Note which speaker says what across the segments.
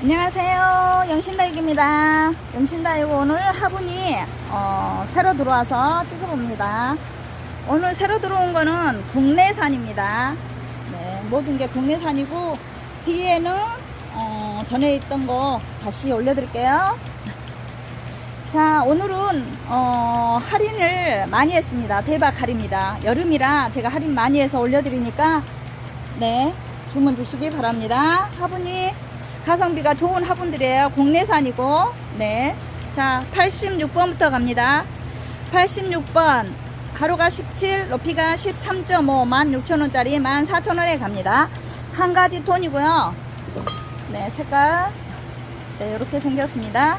Speaker 1: 안녕하세요. 영신다육입니다. 영신다육 오늘 화분이 어, 새로 들어와서 찍어봅니다. 오늘 새로 들어온 거는 국내산입니다. 네, 모든 게 국내산이고 뒤에는 어, 전에 있던 거 다시 올려드릴게요. 자, 오늘은 어, 할인을 많이 했습니다. 대박 할인입니다. 여름이라 제가 할인 많이 해서 올려드리니까 네, 주문 주시기 바랍니다. 화분이 가성비가 좋은 화분들이에요. 국내산이고, 네. 자, 86번부터 갑니다. 86번, 가로가 17, 높이가 13.5, 16,000원짜리 14,000원에 갑니다. 한 가지 톤이고요. 네, 색깔. 네, 이렇게 생겼습니다.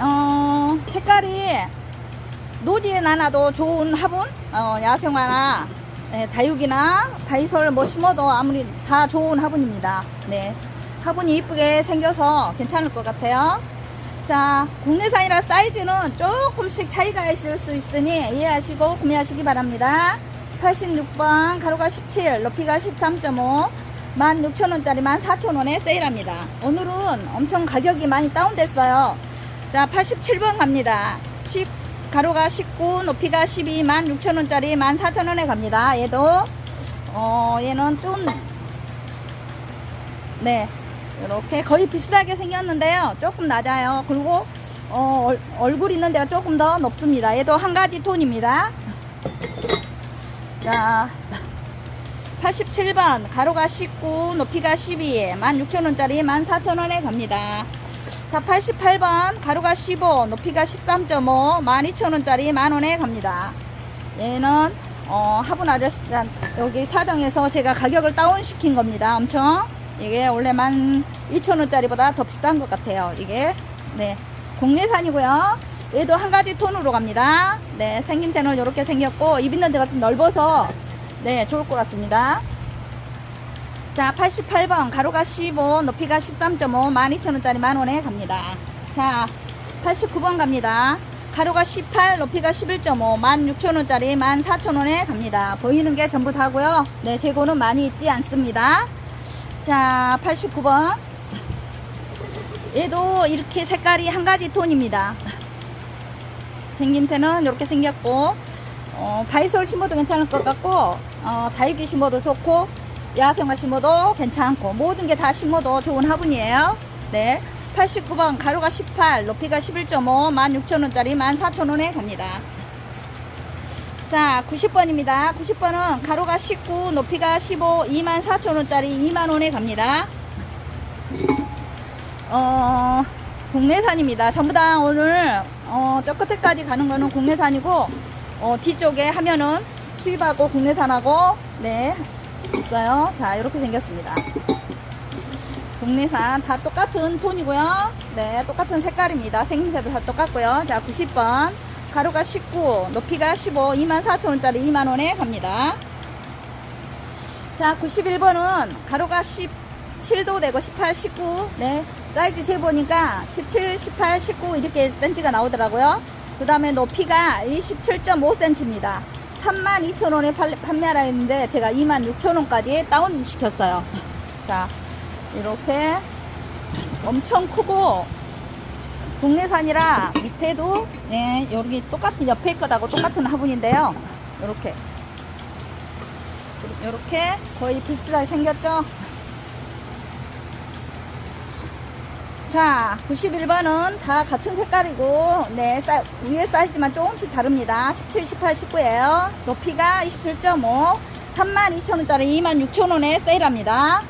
Speaker 1: 어, 색깔이 노지에 나놔도 좋은 화분, 어, 야생화나 네, 다육이나 다이솔 뭐 심어도 아무리 다 좋은 화분입니다. 네, 화분이 이쁘게 생겨서 괜찮을 것 같아요. 자, 국내산이라 사이즈는 조금씩 차이가 있을 수 있으니 이해하시고 구매하시기 바랍니다. 86번 가로가 17, 높이가 13.5, 16,000원짜리 14,000원에 세일합니다. 오늘은 엄청 가격이 많이 다운됐어요. 자, 87번 갑니다. 10, 가로가 19, 높이가 12, 16,000원짜리 14,000원에 갑니다. 얘도, 어, 얘는 좀, 네, 이렇게 거의 비슷하게 생겼는데요. 조금 낮아요. 그리고, 어, 얼, 얼굴 있는 데가 조금 더 높습니다. 얘도 한 가지 톤입니다. 자, 87번, 가로가 19, 높이가 12, 16,000원짜리 14,000원에 갑니다. 자, 88번 가로가 15, 높이가 13.5, 12,000원짜리 만원에 갑니다. 얘는 어, 화분 아저씨 여기 사정에서 제가 가격을 다운 시킨 겁니다. 엄청 이게 원래 12,000원짜리보다 더 비싼 것 같아요. 이게 네 국내산이고요. 얘도 한 가지 톤으로 갑니다. 네 생김새는 이렇게 생겼고 입 있는 데가 좀 넓어서 네 좋을 것 같습니다. 자, 88번 가로가 15, 높이가 13.5, 12,000원짜리 만원에 갑니다. 자, 89번 갑니다. 가로가 18, 높이가 11.5, 16,000원짜리 14,000원에 갑니다. 보이는 게 전부 다고요. 네, 재고는 많이 있지 않습니다. 자, 89번. 얘도 이렇게 색깔이 한 가지 톤입니다. 생김새는 이렇게 생겼고, 어, 바이솔 심어도 괜찮을 것 같고, 어, 다육이 심어도 좋고, 야생화 심어도 괜찮고 모든 게 다 심어도 좋은 화분이에요. 네. 89번 가로가 18, 높이가 11.5, 16,000원짜리 14,000원에 갑니다. 자, 90번입니다. 90번은 가로가 19, 높이가 15, 24,000원짜리 2만원에 갑니다. 어, 국내산입니다. 전부 다 오늘, 어, 저 끝에까지 가는 거는 국내산이고, 어, 뒤쪽에 하면은 수입하고 국내산하고, 네, 있어요. 자, 이렇게 생겼습니다. 국내산 다 똑같은 톤이고요. 네, 똑같은 색깔입니다. 생김새도 다 똑같고요. 자, 90번. 가로가 19, 높이가 15, 24,000원짜리 2만원에 갑니다. 자, 91번은 가로가 17도 되고 18, 19, 네, 사이즈 세보니까 17, 18, 19 이렇게 센치가 나오더라고요. 그 다음에 높이가 27.5cm입니다. 32,000원에 판매하라 했는데 제가 26,000원까지 다운 시켰어요. 자, 이렇게 엄청 크고 국내산이라 밑에도 예, 여기 똑같은 옆에 것하고 똑같은 화분인데요. 이렇게 이렇게 거의 비슷비슷하게 생겼죠. 자, 91번은 다 같은 색깔이고, 네, 사, 위에 사이즈만 조금씩 다릅니다. 17, 18, 19예요. 높이가 27.5, 32,000원짜리 26,000원에 세일합니다.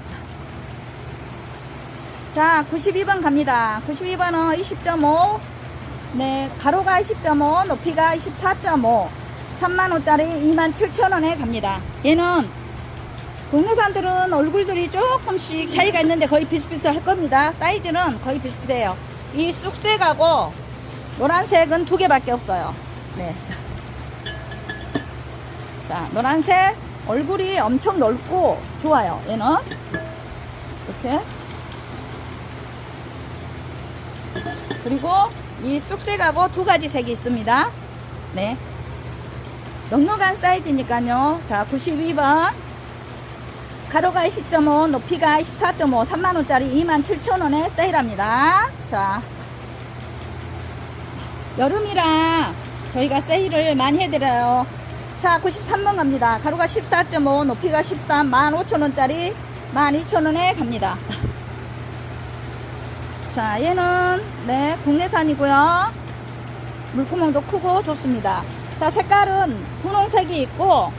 Speaker 1: 자, 92번 갑니다. 92번은 20.5, 네, 가로가 20.5, 높이가 24.5, 3만원짜리 27,000원에 갑니다. 얘는 국내산들은 얼굴들이 조금씩 차이가 있는데 거의 비슷비슷할 겁니다. 사이즈는 거의 비슷해요. 이 쑥색하고 노란색은 두 개밖에 없어요. 네. 자, 노란색 얼굴이 엄청 넓고 좋아요. 얘는 이렇게 그리고 이 쑥색하고 두 가지 색이 있습니다. 네. 넉넉한 사이즈니까요. 자, 92번 가로가 20.5, 높이가 24.5, 3만원짜리 27,000원에 세일합니다. 자, 여름이라 저희가 세일을 많이 해드려요. 자, 93번 갑니다. 가로가 14.5, 높이가 13, 15,000원짜리 12,000원에 갑니다. 자, 얘는, 네, 국내산이고요. 물구멍도 크고 좋습니다. 자, 색깔은 분홍색이 있고,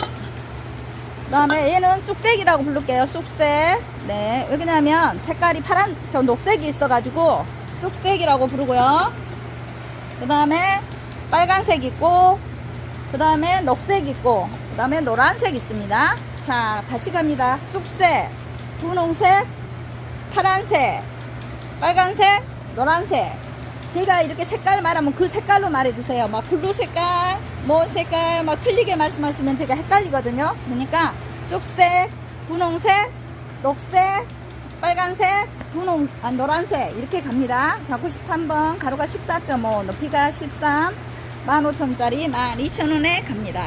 Speaker 1: 그 다음에 얘는 쑥색이라고 부를게요. 쑥색. 네. 왜냐면 색깔이 파란, 저 녹색이 있어가지고 쑥색이라고 부르고요. 그 다음에 빨간색 있고, 그 다음에 녹색 있고, 그 다음에 노란색 있습니다. 자, 다시 갑니다. 쑥색, 분홍색, 파란색, 빨간색, 노란색. 제가 이렇게 색깔 말하면 그 색깔로 말해주세요. 막 블루 색깔, 뭐 색깔, 막 틀리게 말씀하시면 제가 헷갈리거든요. 그러니까 쑥색, 분홍색, 녹색, 빨간색, 분홍, 아, 노란색 이렇게 갑니다. 자, 93번 가로가 14.5, 높이가 13, 15,000원짜리 12,000원에 갑니다.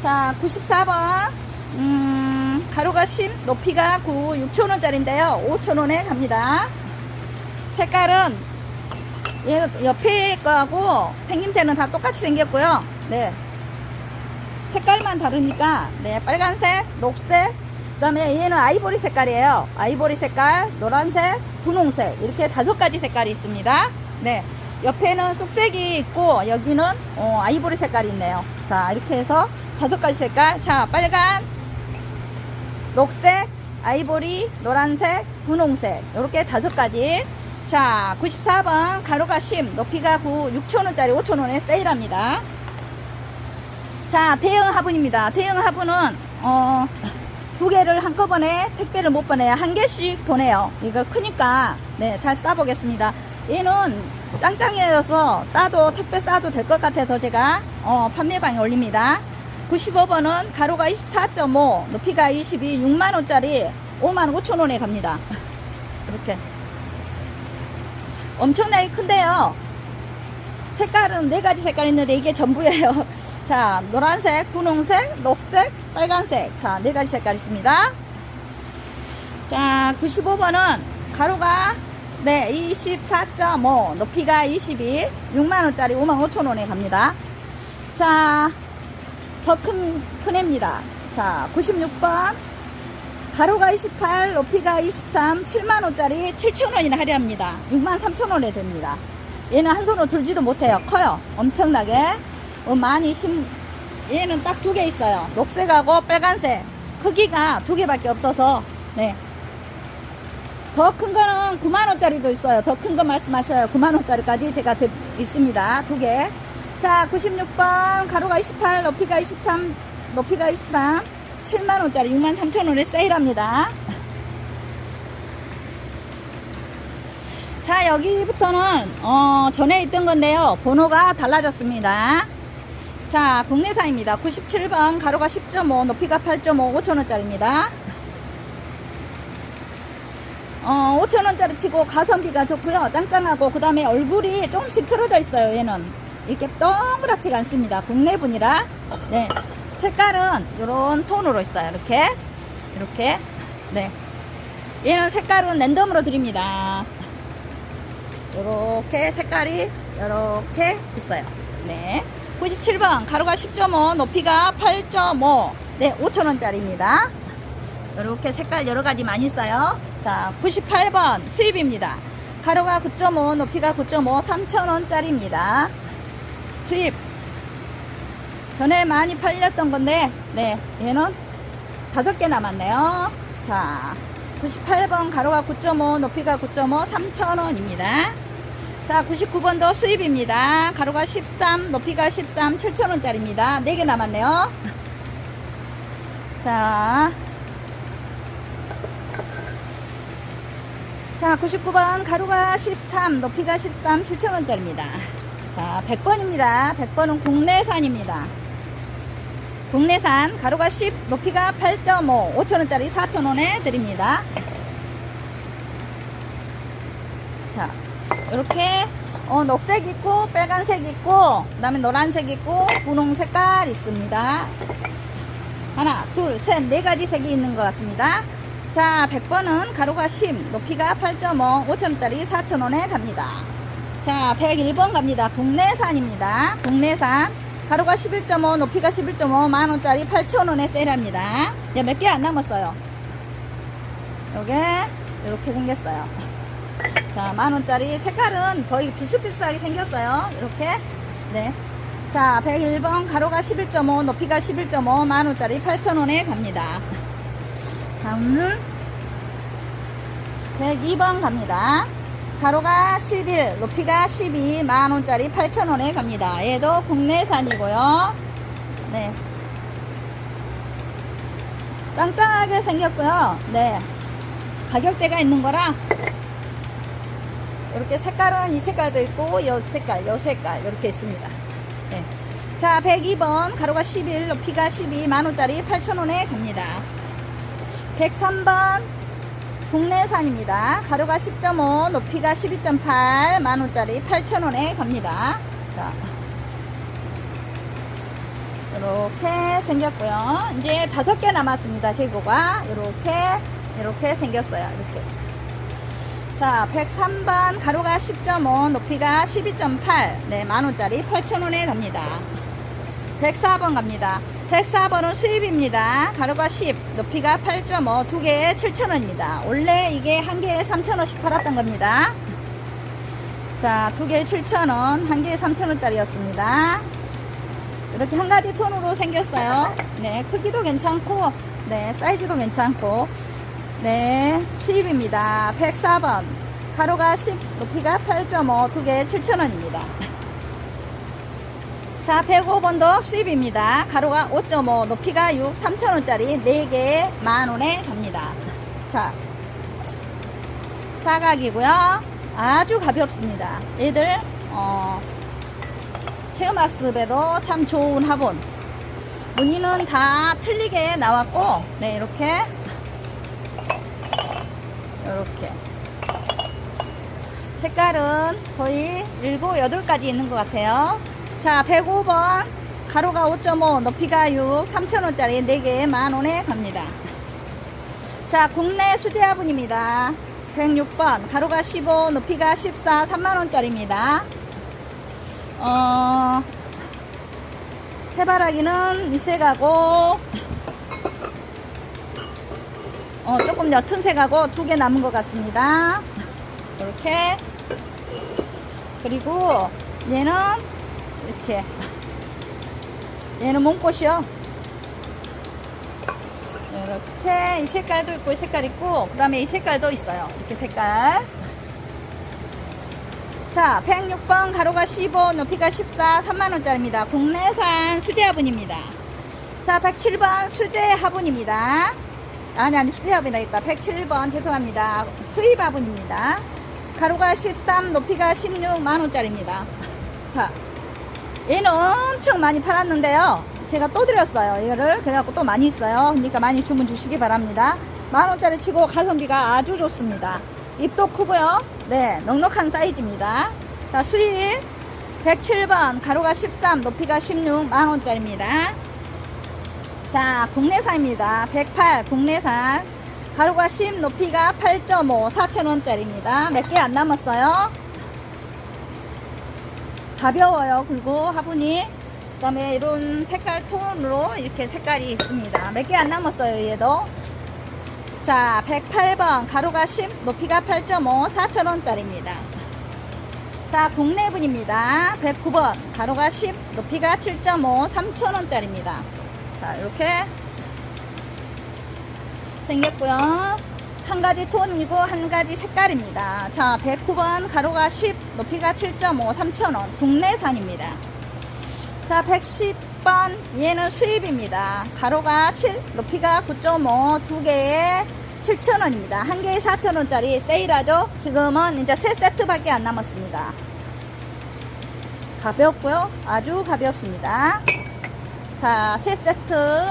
Speaker 1: 자, 94번 음, 가로가 10, 높이가 9, 6,000원짜리인데요. 5,000원에 갑니다. 색깔은 얘 옆에 거하고 생김새는 다 똑같이 생겼고요. 네. 색깔만 다르니까 네 빨간색, 녹색, 그다음에 얘는 아이보리 색깔이에요. 아이보리 색깔, 노란색, 분홍색 이렇게 다섯 가지 색깔이 있습니다. 네. 옆에는 쑥색이 있고 여기는 어, 아이보리 색깔이 있네요. 자 이렇게 해서 다섯 가지 색깔. 자 빨간, 녹색, 아이보리, 노란색, 분홍색 이렇게 다섯 가지. 자 94번 가로가 10, 높이가 9, 6,000원짜리 5,000원에 세일합니다. 자, 대형 화분입니다. 대형 화분은, 어, 두 개를 한꺼번에 택배를 못 보내요. 한 개씩 보내요. 이거 크니까, 네, 잘 싸보겠습니다. 얘는 짱짱해서 따도, 택배 싸도 될 것 같아서 제가, 어, 판매방에 올립니다. 95번은 가로가 24.5, 높이가 22, 6만원짜리 5만 5천원에 갑니다. 이렇게. 엄청나게 큰데요. 색깔은 네 가지 색깔 있는데 이게 전부예요. 자, 노란색, 분홍색, 녹색, 빨간색. 자, 네 가지 색깔 있습니다. 자, 95번은 가로가 네, 24.5, 높이가 22, 6만원짜리 5만 5천원에 갑니다. 자, 더 큰, 큰 애입니다. 자, 96번. 가로가 28, 높이가 23, 7만원짜리 7천원이나 할인합니다. 6만 3천원에 됩니다. 얘는 한 손으로 들지도 못해요. 커요. 엄청나게. 어, 많이 심, 얘는 딱 두 개 있어요. 녹색하고 빨간색. 크기가 두 개밖에 없어서, 네. 더 큰 거는 9만원짜리도 있어요. 더 큰 거 말씀하셔요. 9만원짜리까지 제가 드, 있습니다. 두 개. 자, 96번. 가로가 28, 높이가 23, 높이가 23. 7만원짜리 6만 3천원에 세일합니다. 자 여기부터는 어, 전에 있던 건데요. 번호가 달라졌습니다. 자 국내산입니다. 97번 가로가 10.5 높이가 8.5 5천원짜리입니다. 어, 5천원짜리 치고 가성비가 좋고요. 짱짱하고 그 다음에 얼굴이 조금씩 틀어져 있어요 얘는. 이렇게 동그랗지가 않습니다. 국내분이라. 네 색깔은 이런 톤으로 있어요. 이렇게. 이렇게. 네. 얘는 색깔은 랜덤으로 드립니다. 요렇게 색깔이 요렇게 있어요. 네. 97번. 가로가 10.5 높이가 8.5 네. 5천원짜리입니다. 요렇게 색깔 여러가지 많이 있어요. 자 98번. 수입입니다. 가로가 9.5 높이가 9.5 3천원짜리입니다. 수입 전에 많이 팔렸던 건데 네 얘는 다섯 개 남았네요. 자 98번 가로가 9.5 높이가 9.5 3,000원입니다. 자 99번도 수입입니다. 가로가 13 높이가 13 7,000원짜리입니다. 4개 남았네요. 자, 자 99번 가로가 13 높이가 13 7,000원짜리입니다. 자 100번입니다. 100번은 국내산입니다 국내산 가로가 10 높이가 8.5 5천원짜리 4천원에 드립니다 자 이렇게 어, 녹색 있고 빨간색 있고 그 다음에 노란색 있고 분홍 색깔 있습니다 하나, 둘, 셋, 네 가지 색이 있는 것 같습니다. 자, 100번은 가로가 10, 높이가 8.5, 5천원짜리 4천원에 갑니다. 자, 101번 갑니다. 국내산입니다. 국내산. 가로가 11.5, 높이가 11.5, 만원짜리 8천원에 세일합니다. 야, 몇개 안 남았어요. 요게, 이렇게 생겼어요. 자, 만원짜리. 색깔은 거의 비슷비슷하게 생겼어요. 이렇게. 네. 자, 101번 가로가 11.5, 높이가 11.5, 만원짜리 8천원에 갑니다. 다음은 102번 갑니다. 가로가 11, 높이가 12, 만원짜리 8천원에 갑니다. 얘도 국내산이고요. 네. 짱짱하게 생겼고요. 네. 가격대가 있는 거라 이렇게 색깔은 이 색깔도 있고 요 색깔, 요 색깔 이렇게 있습니다. 네. 자, 102번 가로가 11, 높이가 12, 만원짜리 8천원에 갑니다. 103번 국내산입니다. 가로가 10.5, 높이가 12.8, 만원짜리 8천원에 갑니다. 자, 이렇게 생겼고요. 이제 다섯 개 남았습니다. 재고가 이렇게 이렇게 생겼어요. 이렇게. 자, 103번 가로가 10.5, 높이가 12.8, 네, 만원짜리 8천원에 갑니다. 104번 갑니다. 104번은 수입입니다. 가로가 10, 높이가 8.5, 두 개에 7,000원입니다. 원래 이게 한 개에 3,000원씩 팔았던 겁니다. 자, 두 개에 7,000원, 한 개에 3,000원짜리였습니다. 이렇게 한 가지 톤으로 생겼어요. 네, 크기도 괜찮고, 네, 사이즈도 괜찮고, 네, 수입입니다. 104번. 가로가 10, 높이가 8.5, 두 개에 7,000원입니다. 자, 105번도 수입입니다. 가로가 5.5, 높이가 6, 3,000원짜리 4개에 만원에 갑니다. 자, 사각이고요. 아주 가볍습니다. 얘들, 어, 체험학습에도 참 좋은 화분. 무늬는 다 틀리게 나왔고, 네, 이렇게. 이렇게. 색깔은 거의 7, 8가지 있는 것 같아요. 자, 105번. 가로가 5.5, 높이가 6, 3,000원짜리 4개에 만원에 갑니다. 자, 국내 수제화분입니다. 106번. 가로가 15, 높이가 14, 3만원짜리입니다. 어, 해바라기는 이색하고, 어, 조금 옅은 색하고 두 개 남은 것 같습니다. 이렇게. 그리고 얘는 이렇게. 얘는 몸꽃이요. 이렇게 이 색깔도 있고 이 색깔 있고 그 다음에 이 색깔도 있어요. 이렇게 색깔. 자, 106번 가로가 15, 높이가 14, 3만원짜리입니다. 국내산 수제화분입니다. 자, 107번 수제화분입니다. 아니, 아니, 수제화분이라니까. 107번, 죄송합니다. 수입화분입니다. 가로가 13, 높이가 16, 만원짜리입니다. 자, 얘는 엄청 많이 팔았는데요. 제가 또 드렸어요. 이거를. 그래갖고 또 많이 있어요. 그러니까 많이 주문 주시기 바랍니다. 만 원짜리 치고 가성비가 아주 좋습니다. 입도 크고요. 네, 넉넉한 사이즈입니다. 자, 수입 107번 가로가 13, 높이가 16, 만 원짜리입니다. 자, 국내산입니다. 108 국내산. 가로가 10, 높이가 8.5, 4,000원짜리입니다. 몇 개 안 남았어요. 가벼워요. 그리고 화분이. 그 다음에 이런 색깔 톤으로 이렇게 색깔이 있습니다. 몇 개 안 남았어요. 얘도. 자, 108번. 가로가 10, 높이가 8.5, 4,000원짜리입니다. 자, 국내분입니다. 109번. 가로가 10, 높이가 7.5, 3,000원짜리입니다. 자, 이렇게 생겼고요. 한 가지 톤이고 한 가지 색깔입니다. 자, 109번 가로가 10, 높이가 7.5, 3,000원. 국내산입니다. 자, 110번 얘는 수입입니다. 가로가 7, 높이가 9.5, 두 개에 7,000원입니다. 한 개에 4,000원짜리 세일하죠? 지금은 이제 세 세트밖에 안 남았습니다. 가볍고요. 아주 가볍습니다. 자, 세 세트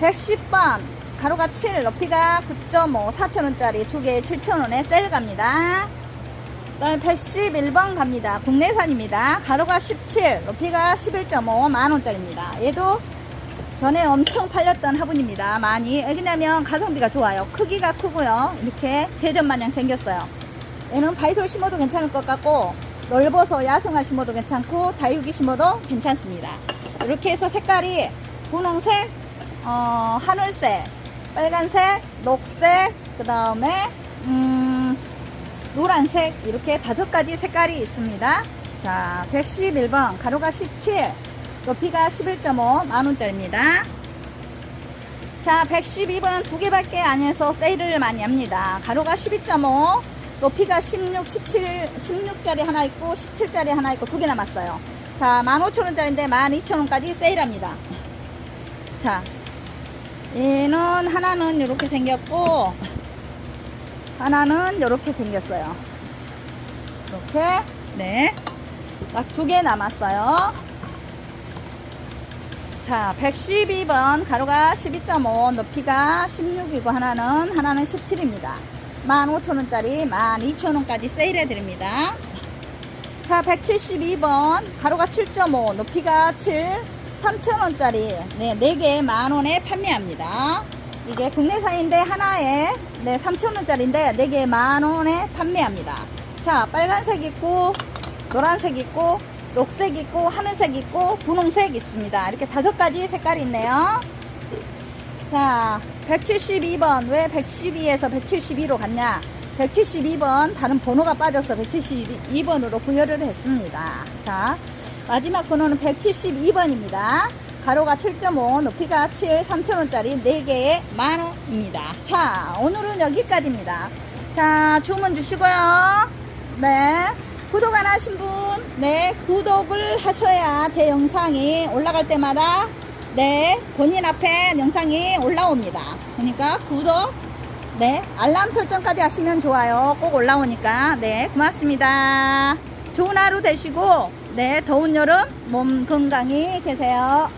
Speaker 1: 110번 가로가 7, 높이가 9.5, 4,000원짜리 두 개에 7,000원에 세일 갑니다. 그 다음에 111번 갑니다. 국내산입니다. 가로가 17, 높이가 11.5, 만원짜리입니다. 얘도 전에 엄청 팔렸던 화분입니다. 많이. 왜냐면 가성비가 좋아요. 크기가 크고요. 이렇게 대전 마냥 생겼어요. 얘는 바이솔 심어도 괜찮을 것 같고 넓어서 야생화 심어도 괜찮고 다육이 심어도 괜찮습니다. 이렇게 해서 색깔이 분홍색, 어, 하늘색, 빨간색, 녹색, 그 다음에 음, 노란색 이렇게 다섯 가지 색깔이 있습니다. 자, 111번 가로가 17, 높이가 11.5 만원짜리입니다. 자, 112번은 두 개밖에 안 해서 세일을 많이 합니다. 가로가 12.5, 높이가 16, 17, 16짜리 하나 있고 17짜리 하나 있고 두 개 남았어요. 자, 15,000원짜리인데 12,000원까지 세일합니다. 자, 얘는 하나는 이렇게 생겼고 하나는 이렇게 생겼어요. 이렇게 네, 딱 두 개 남았어요. 자, 112번 가로가 12.5, 높이가 16이고 하나는 하나는 17입니다. 15,000원짜리 12,000원까지 세일해 드립니다. 자, 172번 가로가 7.5, 높이가 7, 3,000원짜리 네, 4개 만원에 판매합니다. 이게 국내산인데 하나에 네, 3,000원짜리인데 4개 만원에 판매합니다. 자, 빨간색 있고 노란색 있고 녹색 있고 하늘색 있고 분홍색 있습니다. 이렇게 다섯 가지 색깔이 있네요. 자, 172번 왜 112에서 172로 갔냐? 172번 다른 번호가 빠져서 172번으로 구별을 했습니다. 자, 마지막 번호는 172번입니다. 가로가 7.5, 높이가 7, 3,000원짜리 4개에 만원입니다. 자, 오늘은 여기까지입니다. 자, 주문 주시고요. 네. 구독 안 하신 분, 네, 구독을 하셔야 제 영상이 올라갈 때마다, 네, 본인 앞에 영상이 올라옵니다. 그러니까 구독, 네, 알람 설정까지 하시면 좋아요. 꼭 올라오니까. 네, 고맙습니다. 좋은 하루 되시고, 네, 더운 여름 몸 건강히 계세요.